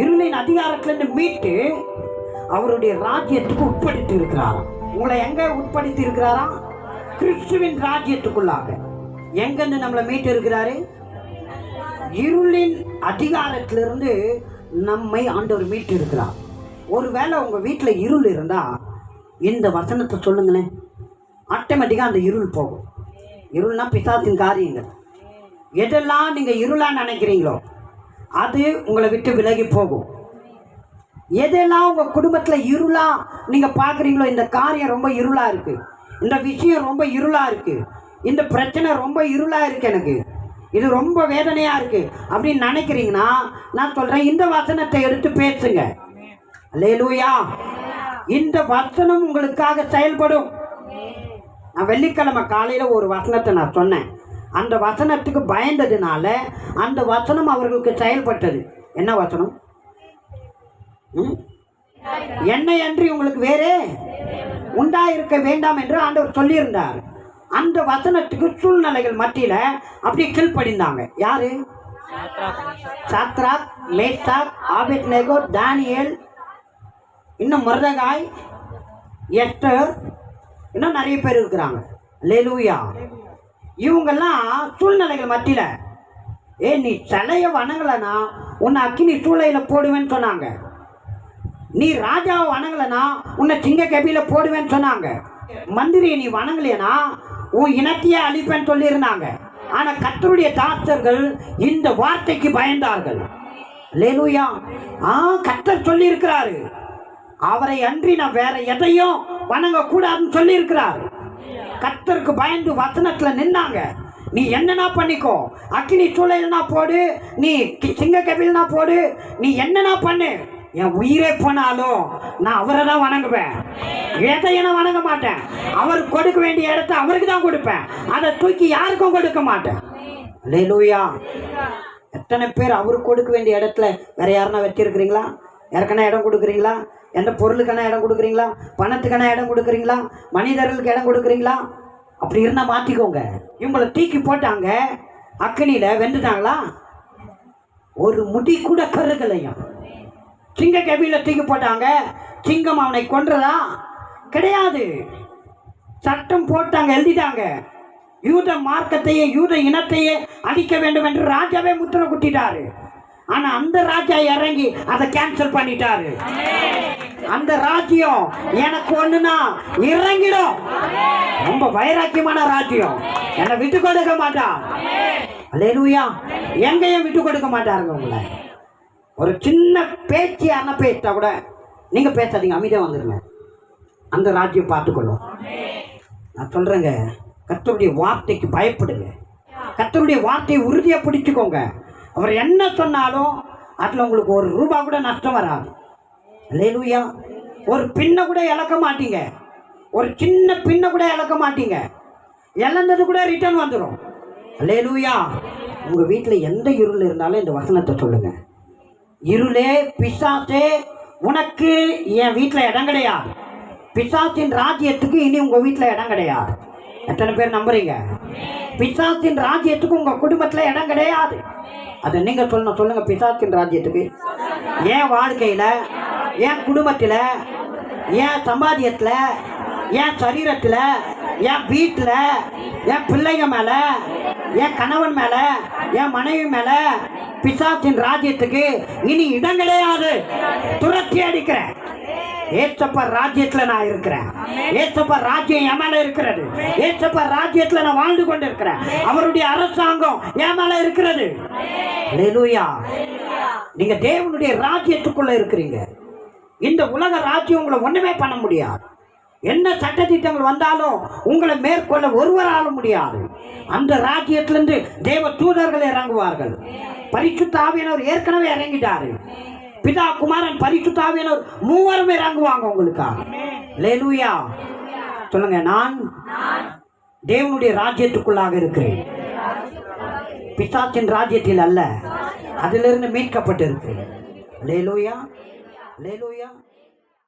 இருளின் அதிகாரத்திலிருந்து மீட்டு அவருடைய ராஜ்யத்துக்கு உட்படுத்தி இருக்கிறாராம் உங்களை எங்க உட்படுத்தி இருக்கிறாரா கிறிஸ்துவின் ராஜ்யத்துக்குள்ளாக. எங்கன்னு நம்மளை மீட்டு இருக்கிறாரு இருளின் அதிகாரத்திலிருந்து நம்மை ஆண்டவர் மீட்டு இருக்கிறார் ஒருவேளை உங்க வீட்டில் இருள் இருந்தா இந்த வசனத்தை சொல்லுங்களேன். ஆட்டோமேட்டிக்காக அந்த இருள் போகும். இருள்னா பிசாசின் காரியங்கள். எதெல்லாம் நீங்கள் இருளாக நினைக்கிறீங்களோ அது உங்களை விட்டு விலகி போகும். எதெல்லாம் உங்கள் குடும்பத்தில் இருளாக நீங்கள் பார்க்குறீங்களோ இந்த காரியம் ரொம்ப இருளாக இருக்குது இந்த விஷயம் ரொம்ப இருளாக இருக்குது இந்த பிரச்சனை ரொம்ப இருளாக இருக்குது எனக்கு. இது ரொம்ப வேதனையாக இருக்குது அப்படின்னு நினைக்கிறீங்கன்னா நான் சொல்கிறேன் இந்த வசனத்தை எடுத்து பேசுங்க. லேலூயா இந்த வசனம் உங்களுக்காக செயல்படும். நான் வெள்ளிக்கிழமை காலையில் ஒரு வசனத்தை நான் சொன்னேன். அந்த வசனத்துக்கு பயந்ததுனால அந்த வசனம் அவர்களுக்கு செயல்பட்டது. என்ன வசனம்? ம்? என்னை அன்றி உங்களுக்கு வேறே உண்டாயிருக்க வேண்டாம் என்று ஆண்டவர் சொல்லியிருந்தார். அந்த வசனத்துக்கு சூழ்நிலைகள் மத்தியில் அப்படியே கீழ்ப்படிந்தாங்க. யாரு? Shadrach Meshach Abednego Daniel இன்னும் மருதகாய் எஸ்டர் இன்னும் நிறைய பேர் இருக்கிறாங்க. லெலுயா இவங்கெல்லாம் சூழ்நிலைகள் மத்தியில். ஏ நீ சிலைய வணங்கலைனா உன்னை அக்கினி சூளையில் போடுவேன்னு சொன்னாங்க. நீ ராஜாவை வணங்கலைனா உன்னை சிங்க கபியில் போடுவேன்னு சொன்னாங்க. மந்திரியை நீ வணங்கலையனா? உன் இனத்தையே அழிப்பேன்னு சொல்லியிருந்தாங்க. ஆனால் கத்தருடைய தாஸ்தர்கள் இந்த வார்த்தைக்கு பயந்தார்கள். லேலூயா ஆ கத்தர் சொல்லியிருக்கிறாரு. அவரை அன்றி நான் வேற எதையும் வணங்கக்கூடாதுன்னு சொல்லியிருக்கிறாரு. கத்தருக்கு பயந்து வசனத்தில் நின்னாங்க. நீ என்னன்னா பண்ணிக்கோ? அக்கினி சூழல்னா போடு நீ சிங்க கபில்னா போடு நீ என்னன்னா பண்ணு. என் உயிரே போனாலும் நான் அவரை தான் வணங்குவேன். எதை என வணங்க மாட்டேன். அவர் கொடுக்க வேண்டிய இடத்த அவருக்கு தான் கொடுப்பேன். அதை தூக்கி யாருக்கும் கொடுக்க மாட்டேன். லேலூயா எத்தனை பேர் அவருக்கு கொடுக்க வேண்டிய இடத்துல வேற யாருன்னா வச்சிருக்கிறீங்களா யாருக்கான இடம் கொடுக்குறீங்களா? எந்த பொருளுக்கான இடம் கொடுக்குறீங்களா? பணத்துக்கான இடம் கொடுக்குறீங்களா? மனிதர்களுக்கு இடம் கொடுக்குறீங்களா? அப்படி இருந்தால் மாற்றிக்கோங்க இவங்களை தூக்கி போட்டாங்க அக்கனியில் வெந்துட்டாங்களா? ஒரு முடி கூட கருகலையும் சிங்க கவியில் தூக்கி போட்டாங்க சிங்கம் அவனை கொன்றதா? கிடையாது. சட்டம் போட்டாங்க எழுதிட்டாங்க. யூத மார்க்கத்தையே யூத இனத்தையே அழிக்க வேண்டும் என்று ராஜாவே முத்திரை குட்டிட்டாரு ஆனா அந்த ராஜா இறங்கி அதை கேன்சல் பண்ணிட்டாரு. அந்த ராஜ்யம் எனக்கு ஒண்ணுனா இறங்கிடும். ரொம்ப வைராக்கியமான ராஜ்யம். என்னை விட்டு கொடுக்க மாட்டான் அல்லேலூயா எங்கேயும் விட்டு கொடுக்க மாட்டாருங்க உங்களை. ஒரு சின்ன பேச்சு யாருன்னா பேசிட்டா கூட நீங்க பேசாதீங்க அமைதியாக வந்துருங்க. அந்த ராஜ்யம் பார்த்துக்கொள்ளும். நான் சொல்றேங்க கத்தருடைய வார்த்தைக்கு பயப்படுங்க. கத்தருடைய வார்த்தையை உறுதியாக பிடிச்சுக்கோங்க. அவர் என்ன சொன்னாலும் அதில் உங்களுக்கு ஒரு ரூபா கூட நஷ்டம் வராது. லேலூயா ஒரு பின்ன கூட இழக்க மாட்டீங்க. ஒரு சின்ன பின்ன கூட இழக்க மாட்டீங்க. இழந்தது கூட ரிட்டர்ன் வந்துடும் லேலூயா உங்கள் வீட்டில் எந்த இருள் இருந்தாலும் இந்த வசனத்தை சொல்லுங்கள் இருளே பிசாசே உனக்கு என் வீட்டில் இடம் கிடையாது. பிசாசின் ராஜ்யத்துக்கு இனி உங்கள் வீட்டில் இடம் கிடையாது. எத்தனை பேர் நம்புறீங்க? பிசாசின் ராஜ்யத்துக்கு உங்கள் குடும்பத்தில் இடம் கிடையாது. அதை நீங்கள் சொல்லணும் சொல்லுங்கள் பிசாக்கின் ராஜ்யத்துக்கு. என் வாழ்க்கையில் என் குடும்பத்தில் என் சம்பாதியத்தில் என் சரீரத்தில் என் வீட்டில் என் பிள்ளைங்க மேலே என் கணவன் மேலே என் மனைவி மேலே பிசாத்தின் ராஜ்யத்துக்கு இனி இடம் கிடையாது துரத்தி அடிக்கிறேன். ஏசப்பா ராஜ்யத்துல நான் இருக்கிறேன். ஏசப்பா ராஜ்யம் என் மேல இருக்கிறது ஏசப்பா ராஜ்யத்துல நான் வாழ்ந்து கொண்டு இருக்கிறேன் அவருடைய அரசாங்கம் என் மேல இருக்கிறது நீங்க தேவனுடைய ராஜ்யத்துக்குள்ள இருக்கிறீங்க. இந்த உலக ராஜ்யம் உங்களை ஒண்ணுமே பண்ண முடியாது. என்ன சட்டத்திட்டங்கள் வந்தாலும் உங்களை மேற்கொள்ள ஒருவரால முடியாது. அந்த ராஜ்யத்திலிருந்து தேவ தூதர்கள் இறங்குவார்கள். பரிசுத்த ஆவியானவர் ஏற்கனவே இறங்கிட்டாரு. பிதா குமாரன் பரிசுத்தாவியனர் மூவருமே மூவரும் இறங்குவாங்க உங்களுக்கா லேலூயா சொல்லுங்க நான் தேவனுடைய ராஜ்யத்துக்குள்ளாக இருக்கிறேன். பிசாத்தின் ராஜ்யத்தில் அல்ல அதிலிருந்து மீட்கப்பட்டிருக்கிறேன். லேலூயா லேலூயா